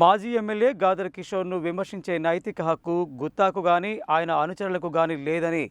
మాజీ ఎమ్మెల్యే గాదర్ కిషోర్ను విమర్శించే నైతిక హక్కు గుత్తాకు గాని ఆయన అనుచరులకు గాని లేదని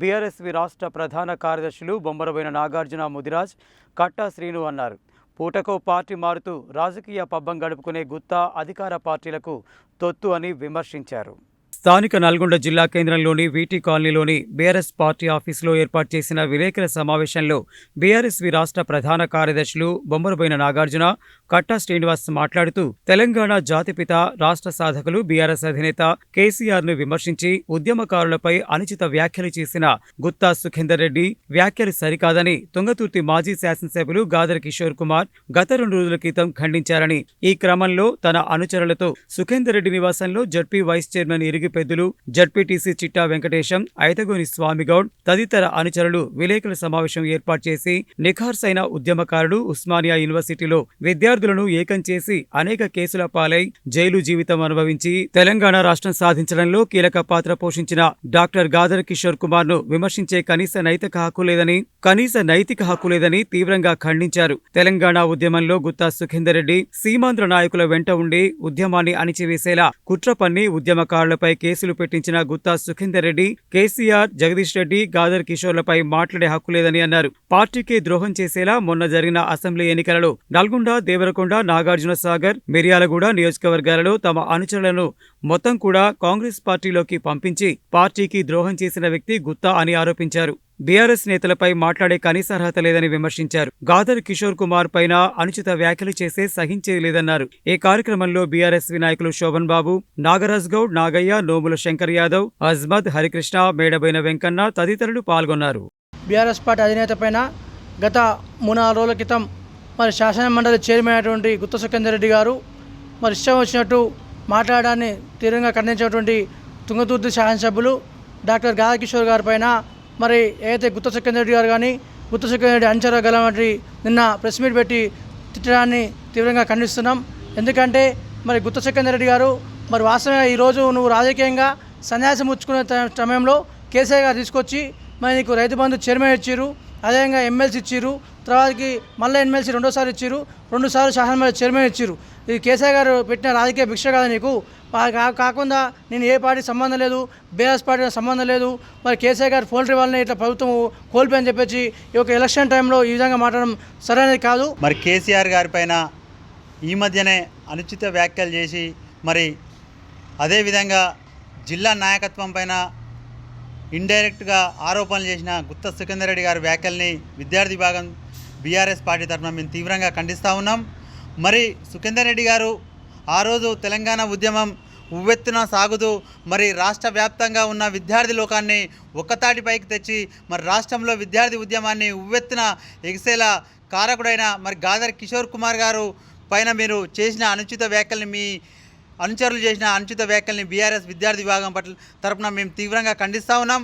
బీఆర్ఎస్వి రాష్ట్ర ప్రధాన కార్యదర్శులు బొమ్మరబోయిన నాగార్జున ముదిరాజ్ కట్టా శ్రీను అన్నారు. పూటకో పార్టీ మారుతూ రాజకీయ పబ్బం గడుపుకునే గుత్తా అధికార పార్టీలకు తొత్తు అని విమర్శించారు. స్థానిక నల్గొండ జిల్లా కేంద్రంలోని వీటీ కాలనీలోని బీఆర్ఎస్ పార్టీ ఆఫీసులో ఏర్పాటు చేసిన విలేకరుల సమావేశంలో బీఆర్ఎస్వి రాష్ట్ర ప్రధాన కార్యదర్శులు బొమ్మరబోయిన నాగార్జున కట్టా శ్రీనివాస్ మాట్లాడుతూ తెలంగాణ జాతిపిత రాష్ట్ర సాధకులు బీఆర్ఎస్ అధినేత కేసీఆర్ను విమర్శించి ఉద్యమకారులపై అనుచిత వ్యాఖ్యలు చేసిన గుత్తా సుఖేందర్ రెడ్డి వ్యాఖ్యలు సరికాదని తుంగతుర్తి మాజీ శాసనసభ్యులు గాదర్ కిషోర్ కుమార్ గత రెండు రోజుల క్రితం ఖండించారని. ఈ క్రమంలో తన అనుచరులతో సుఖేందర్ రెడ్డి నివాసంలో ZP vice chairman Irigi Peddulu ZPTC Chitta Venkatesham Aithagoni Swamy Goud తదితర అనుచరులు విలేకరుల సమావేశం ఏర్పాటు చేసి నిఖార్సైన ఉద్యమకారుడు ఉస్మానియా యూనివర్సిటీలో విద్యార్థులను ఏకం చేసి అనేక కేసుల పాలై జైలు జీవితం అనుభవించి తెలంగాణ రాష్ట్రం సాధించడంలో కీలక పాత్ర పోషించిన డాక్టర్ గాదర్ కిషోర్ కుమార్ను విమర్శించే కనీస నైతిక హక్కు లేదని కనీస నైతిక హక్కు లేదని తీవ్రంగా ఖండించారు. తెలంగాణ ఉద్యమంలో గుత్తా సుఖేందర్ రెడ్డి సీమాంధ్ర నాయకుల వెంట ఉండి ఉద్యమాన్ని అణిచివేసేలా కుట్ర పన్ని ఉద్యమకారులపై కేసులు పెట్టించిన గుత్తా సుఖేందర్ రెడ్డి కేసీఆర్ జగదీష్ రెడ్డి గాదర్ కిషోర్లపై మాట్లాడే హక్కు లేదని అన్నారు. పార్టీకి ద్రోహం చేసేలా మొన్న జరిగిన అసెంబ్లీ ఎన్నికలలో నల్గొండ దేవరకొండ నాగార్జున సాగర్ మిర్యాలగూడ నియోజకవర్గాలలో తమ అనుచరులను మొత్తం కూడా కాంగ్రెస్ పార్టీలోకి పంపించి పార్టీకి ద్రోహం చేసిన వ్యక్తి గుత్తా అని ఆరోపించారు. బీఆర్ఎస్ నేతలపై మాట్లాడే కనీస అర్హత లేదని విమర్శించారు. గాదర్ కిషోర్ కుమార్ పైన అనుచిత వ్యాఖ్యలు చేసే సహించేది లేదన్నారు. ఈ కార్యక్రమంలో బీఆర్ఎస్ వినాయకులు శోభన్ బాబు నాగరాజ్ గౌడ్ నాగయ్య నోముల శంకర్ యాదవ్ అజ్మద్ హరికృష్ణ మేడబైన వెంకన్న తదితరులు పాల్గొన్నారు. బీఆర్ఎస్ పార్టీ అధినేత పైన గత మూడు నాలుగు రోజుల క్రితం మరి శాసన మండలి చైర్మన్ అయినటువంటి గుత్త సుఖేందర్ రెడ్డి గారు మరి ఇష్టం వచ్చినట్టు మాట్లాడడాన్ని తీవ్రంగా ఖండించినటువంటి తుంగతుర్తి శాసనసభ్యులు డాక్టర్ గాదకిషోర్ గారి పైన మరి ఏదైతే గుత్త సుఖేందర్ రెడ్డి గారు కానీ గుత్త సుఖేందర్ రెడ్డి గలవంటి నిన్న ప్రెస్ మీట్ పెట్టి తిట్టడాన్ని తీవ్రంగా ఖండిస్తున్నాం. ఎందుకంటే మరి గుత్త సుఖేందర్ రెడ్డి గారు మరి వాస్తవంగా ఈరోజు నువ్వు రాజకీయంగా సన్యాసం ముచ్చుకునే సమయంలో కేసీఆర్ గారు తీసుకొచ్చి మరి నీకు రైతు బంధు చైర్మన్ ఇచ్చారు అదేవిధంగా ఎమ్మెల్సీ ఇచ్చారు తర్వాతకి మళ్ళీ ఎమ్మెల్సీ రెండోసారి ఇచ్చారు రెండుసార్లు శాసనమండలి చైర్మన్ ఇచ్చారు ఇది కేసీఆర్ గారు పెట్టిన రాజకీయ భిక్ష కాదు నీకు? కాకుండా నేను ఏ పార్టీ సంబంధం లేదు బీఆర్ఎస్ పార్టీ సంబంధం లేదు మరి కేసీఆర్ గారు పోల్ట్రీ వాళ్ళని ఇట్లా ప్రభుత్వం కోల్పోయని చెప్పేసి ఈ యొక్క ఎలక్షన్ టైంలో ఈ విధంగా మాట్లాడడం సరైనది కాదు. మరి కేసీఆర్ గారి పైన ఈ మధ్యనే అనుచిత వ్యాఖ్యలు చేసి మరి అదేవిధంగా జిల్లా నాయకత్వం పైన ఇండైరెక్ట్గా ఆరోపణలు చేసిన గుత్త సుఖేందర్ రెడ్డి గారి వ్యాఖ్యల్ని విద్యార్థి విభాగం బీఆర్ఎస్ పార్టీ తరఫున మేము తీవ్రంగా ఖండిస్తూ ఉన్నాం. మరి సుఖేందర్ రెడ్డి గారు ఆ రోజు తెలంగాణ ఉద్యమం ఉవ్వెత్తున సాగుతూ మరి రాష్ట్ర వ్యాప్తంగా ఉన్న విద్యార్థి లోకాన్ని ఒక్కతాటిపైకి తెచ్చి మరి రాష్ట్రంలో విద్యార్థి ఉద్యమాన్ని ఉవ్వెత్తున ఎగిసేలా కారకుడైన మరి గాదర్ కిషోర్ కుమార్ గారు పైన మీరు చేసిన అనుచిత వ్యాఖ్యల్ని మీ అనుచరులు చేసిన అనుచిత వ్యాఖ్యల్ని బీఆర్ఎస్ విద్యార్థి విభాగం పట్ల తరపున మేము తీవ్రంగా ఖండిస్తూ ఉన్నాం.